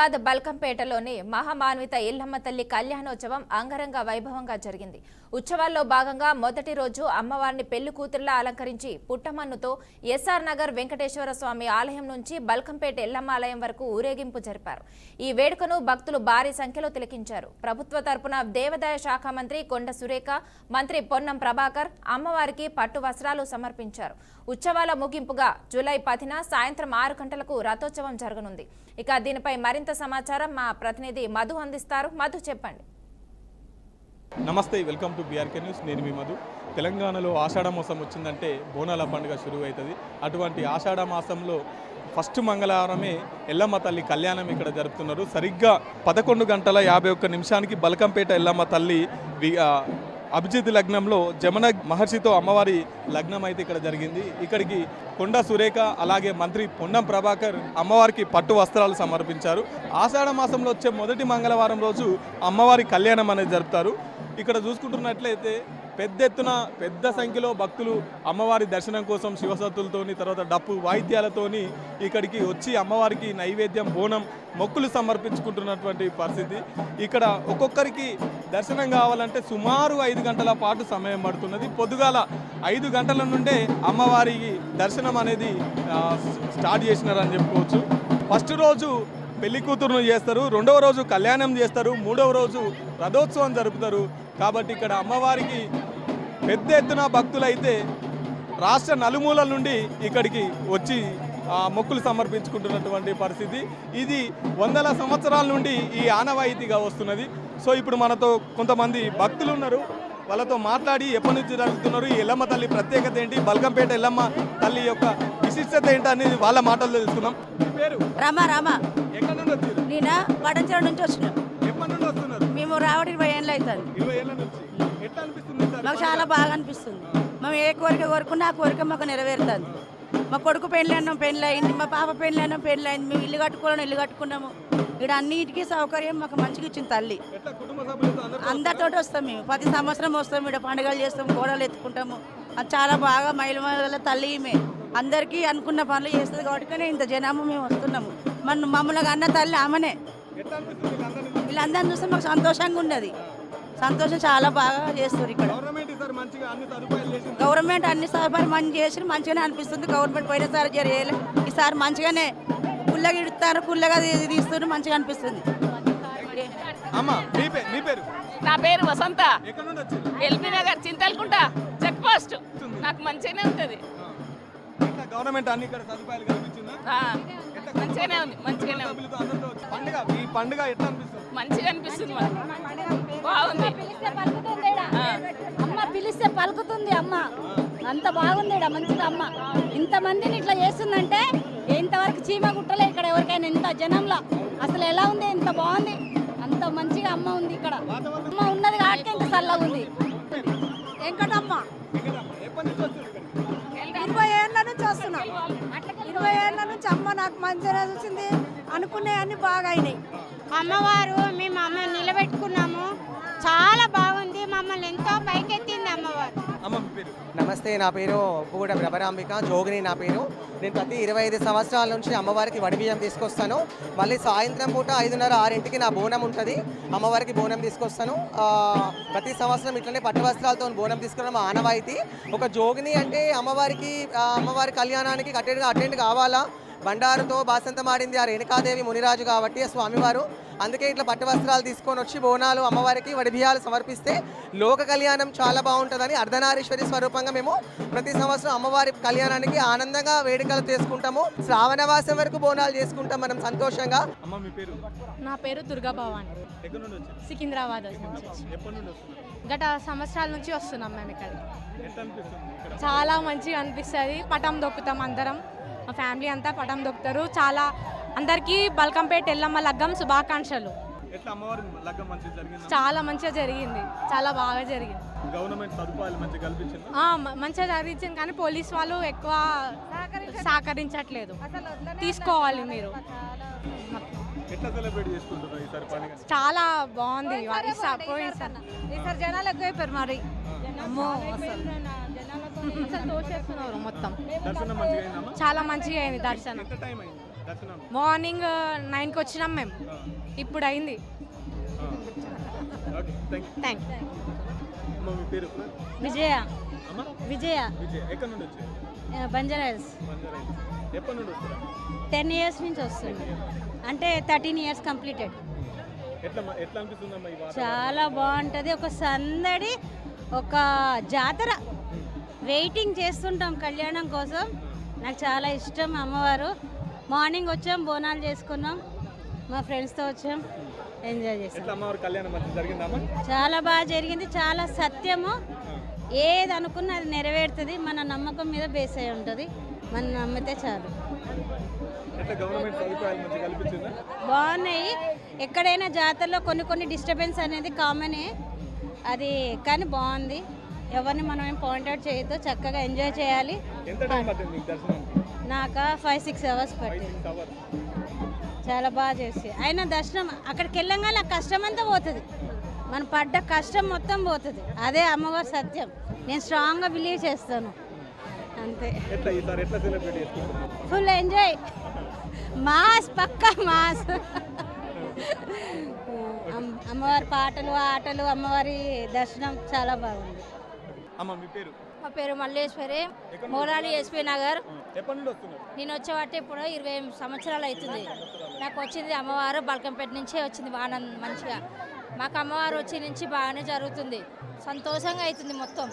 హైదరాబాద్ బల్కంపేటలోని మహామాన్విత ఇల్లమ్మ తల్లి కళ్యాణోత్సవం అంగరంగ వైభవంగా జరిగింది. ఉత్సవాల్లో భాగంగా మొదటి రోజు అమ్మవారిని పెళ్ళి కూతురులా అలంకరించి పుట్టమన్నుతో ఎస్ఆర్ నగర్ వెంకటేశ్వర స్వామి ఆలయం నుంచి బల్కంపేట ఎల్లమ్మ ఆలయం వరకు ఊరేగింపు జరిపారు. ఈ వేడుకను భక్తులు భారీ సంఖ్యలో తిలకించారు. ప్రభుత్వ తరపున దేవాదాయ శాఖ మంత్రి కొండ సురేఖ మంత్రి పొన్నం ప్రభాకర్ అమ్మవారికి పట్టు వస్త్రాలు సమర్పించారు. ఉత్సవాల ముగింపుగా జూలై పదిన సాయంత్రం ఆరు గంటలకు రథోత్సవం జరగనుంది. ఇక దీనిపై మరింత సమాచారం మా ప్రతినిధి మధు అందిస్తారు. మధు చెప్పండి. నమస్తే వెల్కమ్ టు బీఆర్కే న్యూస్ నేను మీ మధు. తెలంగాణలో ఆషాఢ మాసం వచ్చిందంటే బోనాల పండుగ షురువు అవుతుంది అటువంటి ఆషాఢ మాసంలో ఫస్ట్ మంగళవారమే ఎల్లమ్మ తల్లి కళ్యాణం ఇక్కడ జరుపుతున్నారు. సరిగ్గా పదకొండు గంటల యాభై ఒక్క నిమిషానికి బలకంపేట ఎల్లమ్మ తల్లి అభిజిత్ లగ్నంలో జమన మహర్షితో అమ్మవారి లగ్నం అయితే ఇక్కడ జరిగింది. ఇక్కడికి కొండ సురేఖ అలాగే మంత్రి పొన్నం ప్రభాకర్ అమ్మవారికి పట్టు వస్త్రాలు సమర్పించారు. ఆషాఢ మాసంలో వచ్చే మొదటి మంగళవారం రోజు అమ్మవారి కళ్యాణం అనేది జరుపుతారు. ఇక్కడ చూసుకుంటున్నట్లయితే పెద్ద ఎత్తున పెద్ద సంఖ్యలో భక్తులు అమ్మవారి దర్శనం కోసం శివసత్తులతోని తర్వాత డప్పు వాయిద్యాలతోని ఇక్కడికి వచ్చి అమ్మవారికి నైవేద్యం బోనం మొక్కులు సమర్పించుకుంటున్నటువంటి పరిస్థితి. ఇక్కడ ఒక్కొక్కరికి దర్శనం కావాలంటే సుమారు ఐదు గంటల పాటు సమయం పడుతున్నది. పొద్దుగాల ఐదు గంటల నుండే అమ్మవారికి దర్శనం అనేది స్టార్ట్ చేసినారని చెప్పుకోవచ్చు. ఫస్ట్ రోజు పెళ్ళి కూతురును చేస్తారు రెండవ రోజు కళ్యాణం చేస్తారు మూడవ రోజు రథోత్సవం జరుపుతారు. కాబట్టి ఇక్కడ అమ్మవారికి పెద్ద ఎత్తున భక్తులైతే రాష్ట్ర నలుమూలల నుండి ఇక్కడికి వచ్చి మొక్కులు సమర్పించుకుంటున్నటువంటి పరిస్థితి. ఇది వందల సంవత్సరాల నుండి ఈ ఆనవాయితీగా వస్తున్నది. సో ఇప్పుడు మనతో కొంతమంది భక్తులు ఉన్నారు. వాళ్ళతో మాట్లాడి ఎప్పటి నుంచి జరుగుతున్నారు ఈ ఎల్లమ్మ తల్లి ప్రత్యేకత ఏంటి బల్కంపేట ఎల్లమ్మ తల్లి యొక్క విశిష్టత ఏంటి అనేది వాళ్ళ మాటల్లో తెలుసుకుందాం. మీ పేరు? రామా రామా. ఎక్కడి నుండి వచ్చారు? నేను? నుంచి వచ్చినాం ఎప్పటి నుండి వస్తున్నారు? మేము రావడం ఇరవై ఏళ్ళు అవుతుంది. ఇరవై ఏళ్ళ నుంచి. చాలా బాగా అనిపిస్తుంది. మేము ఏ కోరిక కోరుకున్నా ఆ కోరిక మాకు నెరవేరుతుంది. మా కొడుకు పెళ్ళి అన్నాం పెళ్ళి అయింది మా పాప పెళ్ళి అన్నాం పెళ్ళి అయింది మేము ఇల్లు కట్టుకోవాలని ఇల్లు కట్టుకున్నాము. ఇక్కడ అన్నిటికీ సౌకర్యం మాకు మంచిగా ఇచ్చింది తల్లి. ఎట్లా కుటుంబ సభ్యులతో అందరూ అందరితోటి వస్తాం మేము. ప్రతి సంవత్సరం వస్తాం ఇక్కడ పండుగలు చేస్తాం గోడలు ఎత్తుకుంటాము. అది చాలా బాగా మైలు మైల తల్లి ఈమె. అందరికీ అనుకున్న పనులు చేస్తుంది కాబట్టి ఇంత జనాము మేము వస్తున్నాము. మన మమ్మల్ని అన్న తల్లి ఆమెనే. వీళ్ళందరిని చూస్తే మాకు సంతోషంగా ఉన్నది. సంతోషం చాలా బాగా చేస్తారు ఇక్కడ. గవర్నమెంట్ అన్ని సదుపాయాలు చేసింది. గవర్నమెంట్ అన్ని సదుపాయాలు మంచి చేసి మంచిగానే అనిపిస్తుంది. గవర్నమెంట్ పోయినసారి చేయలే. ఈసారి మంచిగానే కుల్లగా ఇడుతారు కుల్లగా తీ- తీస్తున్నారు మంచిగా అనిపిస్తుంది. అమ్మ మీ పేరు మీ పేరు? నా పేరు వసంత. ఎక్కడ నుండి వచ్చారు? LB Nagar Chintalakunta check post. నాకు మంచిగానే ఉంటుంది. గవర్నమెంట్ అన్ని ఇక్కడ సదుపాయాలు కల్పించిందా? మంచిగానే ఉంది మంచిగానే ఉంది. పండుగ ఈ పండుగ ఎట్లా అనిపిస్తుంది? మంచిగా అనిపిస్తుంది బాగుంది. అమ్మ పిలిస్తే పలుకుతుంది అమ్మ. అంత బాగుంది ఈడ మంచిగా అమ్మ. ఇంతమందిని ఇట్లా చేస్తుందంటే ఇంతవరకు చీమ గుట్టలే ఇక్కడ ఎవరికైనా ఇంత జనంలో. అసలు ఎలా ఉంది? ఇంత బాగుంది. అంత మంచిగా అమ్మ ఉంది ఇక్కడ. అమ్మ ఉన్నది కాబట్టి ఇంత చల్లగా ఉంది. వెంకటమ్మ అమ్మ నాకు మంచిగా చూసింది. అనుకునే అన్ని బాగా అయినాయి అమ్మవారు మేము అమ్మ నిలబెట్టుకున్నాము. చాలా బాగుంది. మమ్మల్ని ఎంతో పైకెత్తింది అమ్మవారు. నమస్తే నా పేరు ఉప్పుగూడ ప్రభరాంబిక. జోగిని నా పేరు. నేను ప్రతి ఇరవై ఐదు సంవత్సరాల నుంచి అమ్మవారికి వడి బియ్యం తీసుకొస్తాను. మళ్ళీ సాయంత్రం పూట ఐదున్నర ఆరింటికి నా బోనం ఉంటుంది. అమ్మవారికి బోనం తీసుకొస్తాను. ప్రతి సంవత్సరం ఇట్లనే పట్టు వస్త్రాలతో బోనం తీసుకురావడం మా ఆనవాయితీ. ఒక జోగిని అంటే అమ్మవారికి అమ్మవారి కళ్యాణానికి అటెండ్ అటెండ్ కావాలా? బండారుతో బాసంతం ఆడింది ఆ రేణుకాదేవి మునిరాజు కాబట్టి ఆ స్వామివారు. అందుకే ఇట్లా పట్టు వస్త్రాలు తీసుకొని వచ్చి బోనాలు అమ్మవారికి వడిబియ్యాలు సమర్పిస్తే లోక కళ్యాణం చాలా బాగుంటుందని అర్ధనారీశ్వరి స్వరూపంగా మేము ప్రతి సంవత్సరం అమ్మవారి కళ్యాణానికి ఆనందంగా వేడుకలు చేసుకుంటాము. శ్రావణవాసం వరకు బోనాలు చేసుకుంటాం మనం సంతోషంగా. అమ్మ మీ పేరు? నా పేరు దుర్గా భవాని సికింద్రాబాద్ గత సంవత్సరాల నుంచి వస్తున్నాం మేము ఇక్కడ? చాలా మంచిగా అనిపిస్తుంది. పటం దొక్కుతాం అందరం. మా ఫ్యామిలీ అంతా పటం దొక్కుతారు. చాలా అందరికీ బల్కంపేట ఎల్లమ్మ లగ్గం శుభాకాంక్షలు. చాలా మంచిగా జరిగింది. చాలా బాగా జరిగింది. గవర్నమెంట్ సదుపాయాలు మంచిగా కల్పించింది? జరిగింది కానీ పోలీస్ వాళ్ళు ఎక్కువ సహకరించట్లేదు. తీసుకోవాలి మీరు. చాలా బాగుంది. ఈసారి జనాలు ఎక్కువైపోయారు మరి. అమ్మో అసలు. అసలు తోసేస్తున్నారు మొత్తం. చాలా మంచిగా అయింది దర్శనం. మార్నింగ్ నైన్కి వచ్చినాం మేము. ఇప్పుడు అయింది. థ్యాంక్ విజయ. అమ్మ? విజయ. బంజారాస్ టెన్ ఇయర్స్ నుంచి వస్తుంది అంటే థర్టీన్ ఇయర్స్ కంప్లీటెడ్? చాలా బాగుంటుంది. ఒక సందడి ఒక జాతర వెయిటింగ్ చేస్తుంటాం కళ్యాణం కోసం. నాకు చాలా ఇష్టం అమ్మవారు. మార్నింగ్ వచ్చాం బోనాలు చేసుకున్నాం. మా ఫ్రెండ్స్తో వచ్చాం. ఎంజాయ్ చేసాం. చాలా బాగా జరిగింది. చాలా సత్యము. ఏది అనుకున్నా అది నెరవేరుతుంది. మన నమ్మకం మీద బేస్ అయి ఉంటుంది. మనం నమ్మితే చాలు. బాగున్నాయి. ఎక్కడైనా జాతరలో కొన్ని కొన్ని డిస్టర్బెన్స్ అనేది కామనే అది కానీ బాగుంది. ఎవరిని మనం ఏం పాయింట్అవుట్ చేయొద్దు చక్కగా ఎంజాయ్ చేయాలి. నాకు ఫైవ్ సిక్స్ అవర్స్ పట్టింది. చాలా బాగా చేసి. అయినా దర్శనం అక్కడికి వెళ్ళంగానే కష్టం అంతా పోతుంది. మనం పడ్డ కష్టం మొత్తం పోతుంది. అదే అమ్మవారి సత్యం. నేను స్ట్రాంగ్గా బిలీవ్ చేస్తాను. అంతే. ఫుల్ ఎంజాయ్ మాస్ పక్కా మాస్ అమ్మవారి పాటలు ఆటలు అమ్మవారి దర్శనం చాలా బాగుంది. అమ్మ మీ పేరు? మా పేరు మల్లేశ్వరి మోరాలి ఎస్పీ నగర్. నేను వచ్చేవాటి ఇప్పుడు ఇరవై ఎనిమిది సంవత్సరాలు అవుతుంది. నాకు వచ్చింది అమ్మవారు బల్కంపేట నుంచే వచ్చింది బాగా మంచిగా. మాకు అమ్మవారు వచ్చి నుంచి బాగానే జరుగుతుంది. సంతోషంగా అవుతుంది మొత్తం.